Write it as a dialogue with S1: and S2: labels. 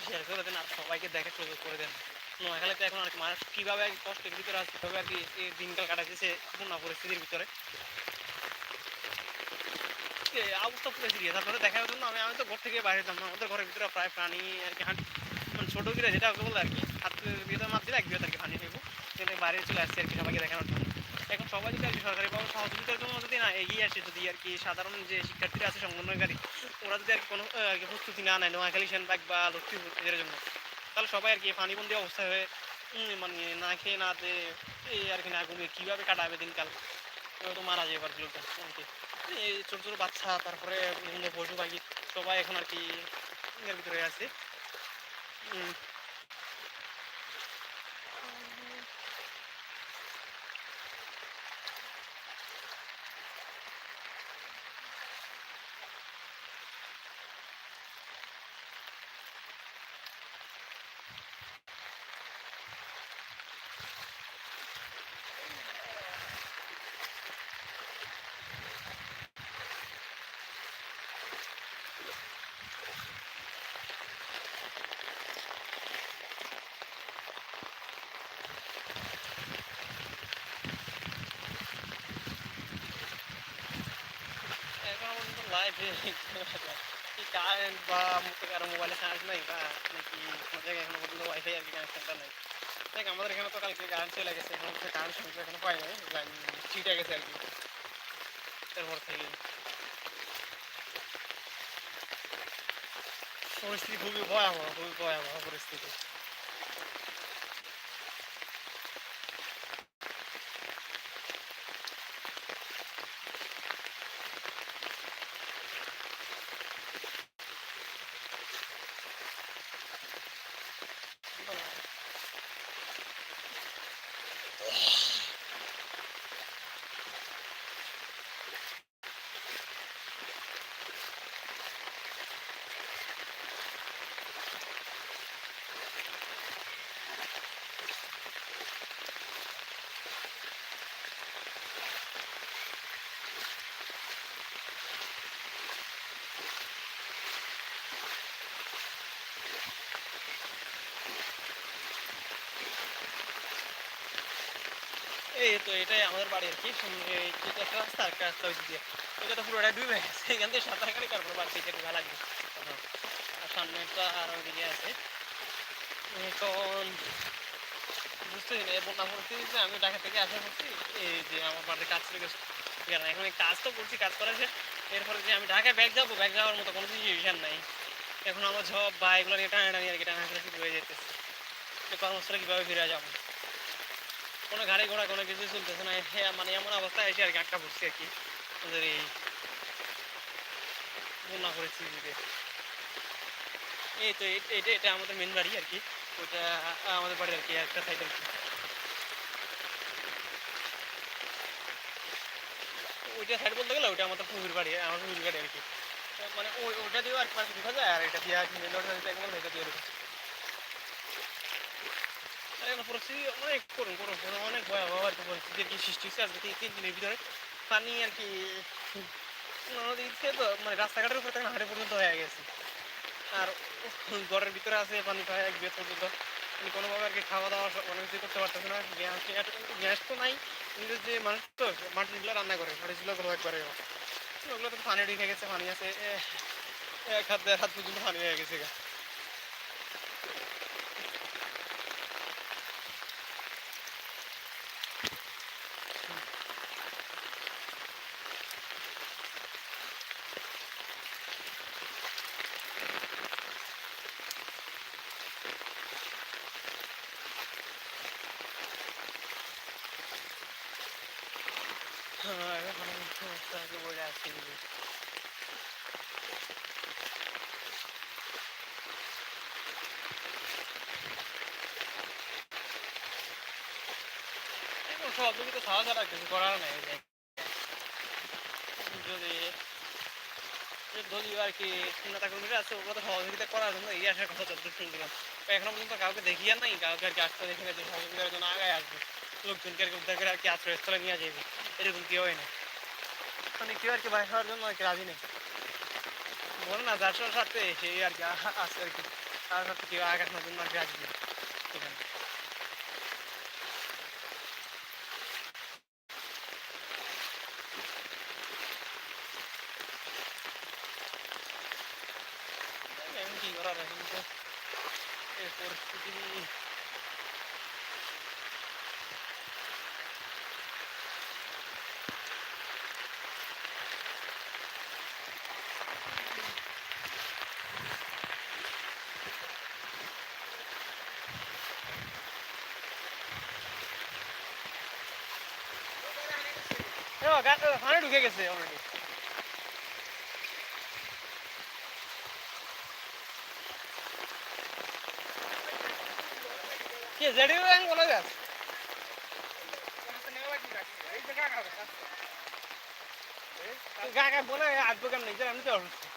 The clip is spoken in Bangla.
S1: ভিডিওটা শেয়ার করে দেন আর সবাইকে দেখার সুযোগ করে দেন। নোয়াখালীতে এখন আর কি মানুষ কীভাবে কষ্টের ভিতরে আছে, কীভাবে আর কি দিনকাল কাটাচ্ছে বন্যা পরিস্থিতির ভিতরে। অবস্থা পুরো সিরিয়াস। আপনাদের দেখার জন্য আমি আমি তো ঘর থেকে বাইরে যেতাম আমাদের ঘরের ভিতরে প্রায় প্রাণী আর কি হাঁট মানে ছোটো গিরে যেটা ওকে বলে আর কি, হাত ভিতরে মাপ দিলে এক বিয়ে আর কি পানি নেব। সেটা বাইরে চলে আসছে আর কি সবাইকে দেখানোর জন্য। এখন সবাই যদি আর কি সরকারিভাবে সহযোগিতার জন্য এগিয়ে আসে যদি আর কি সাধারণ যে শিক্ষার্থীরা আছে, সমন্বয়কারী, ওরা যদি আর কোনো প্রস্তুতি না নেয়, নোয়াখালী, সেনবাগ বা লক্ষ্মীপুর, এদের জন্য। তাহলে সবাই আর কি পানিবন্দি অবস্থা হয়ে মানে না খেয়ে না এই আর কি না ঘুমিয়ে কীভাবে কাটাবে দিনকাল? তো মারা যায় এবার লোকজন এই ছোটো ছোটো বাচ্চা, তারপরে বিভিন্ন পশু পাখি, সবাই এখন আর কি এর ভিতরে আছে। কারেন্ট বা কারও মোবাইলে নাই বা কোনো জায়গায় ওয়াইফাই আর কি দেখ আমাদের এখানে তো কালকে কারেন্ট চলে গেছে এখন সমস্যা এখনও পাই নাই ছিটে গেছে আর কি তারপর থেকে পরিস্থিতি খুবই ভয়াবহ খুবই ভয়াবহ পরিস্থিতি এই তো এটাই আমাদের বাড়ি আর কি। যেটা একটা রাস্তা একটা রাস্তা ওই দিয়ে। ওইটা তো পুরোটা ডুবে গেছে। এখান থেকে সাঁতার কাটি তারপর বাড়ি থেকে ঢোকা লাগবে। আর সামনেটা আর ওইদিকে আছে। এখন বুঝতেছি না বন্যা পরিস্থিতিতে আমি ঢাকা থেকে আসা করছি এই যে আমার বাড়িতে কাজ চলে গেছে। এখন কাজ তো করছি, কাজ করা শেষ। এরপরে যে আমি ঢাকায় ব্যাগ যাব ব্যাগ যাওয়ার মতো কোনো সিচুয়েশন নাই। এখন আমার ঝপ বা এগুলো নিয়ে টানাটানি আর কি শুরু হয়ে যেতেছে। তো কর্মস্থলে কীভাবে ফিরে যাব? কোনো গাড়ি ঘোড়া কোনো কিছু চলতেছে না মানে এমন অবস্থায় এসে আর কি, আটকা পড়ছি আর কি। ওদের এই বন্যা পরিস্থিতিতে এই তো এটা এটা আমাদের মেন বাড়ি আর কি। ওইটা আমাদের বাড়ি আর কি, একটা সাইড আর কি। ওইটা সাইড বলতে গেলে ওইটা আমাদের পুকুর বাড়ি আমার পুকুর বাড়ি আর কি। মানে ওই ওইটা দিয়েও আর কি ঢুকা যায়, আর এটা দিয়ে আর কি পরিস্থিতি অনেক করুন করুন অনেক ভয়াবহ আর কি পরিস্থিতি কি সৃষ্টি হচ্ছে আজকে তিন দিনের ভিতরে। পানি আর কি, নদী থেকে তো মানে রাস্তাঘাটের উপর থেকে হাঁটে পর্যন্ত হয়ে গেছে। আর ঘরের ভিতরে আছে পানি প্রায় এক বিয়ে পর্যন্ত। কোনোভাবে আর কি খাওয়া দাওয়া অনেক কিছু করতে পারতেছে না। গ্যাস গ্যাস তো নাই, কিন্তু যে মানুষ তো মাটিগুলো রান্না করে মাটিগুলো গুলো একবারে। ওগুলো তো পানি ঢুকে গেছে, পানি আছে দেড় হাত পর্যন্ত পানি হয়ে গেছে গা। হ্যাঁ এখন আমি সমস্যা বলে আসছি দিদি এখন সহযোগিতা করার জন্য এই আসার কথা এখনও পর্যন্ত কাউকে দেখি আর নাই কাউকে আর কি আসতে দেখি সহযোগিতার জন্য আগায় আসবে লোকজনকে আর কি উদ্ধার করে আর কি আশ্রয়স্থলে নিয়ে যাবে এরকম কেউ হয় না মানে কেউ আর কি বাইরে হওয়ার জন্য আর কি রাজি নেই। বলো না, যার সাথে সাথে সেই আর কি আছে আর কি। আর হচ্ছে কি আকাশ নতুন মাসে আসবে এখানে। কি করার এখন তো? এই পরিস্থিতি পানি ঢুকে গেছে অলরেডি কি, জেডি রঙ বলে গাছ গা গা বলে আসব কেমন আমি তো অসুস্থ।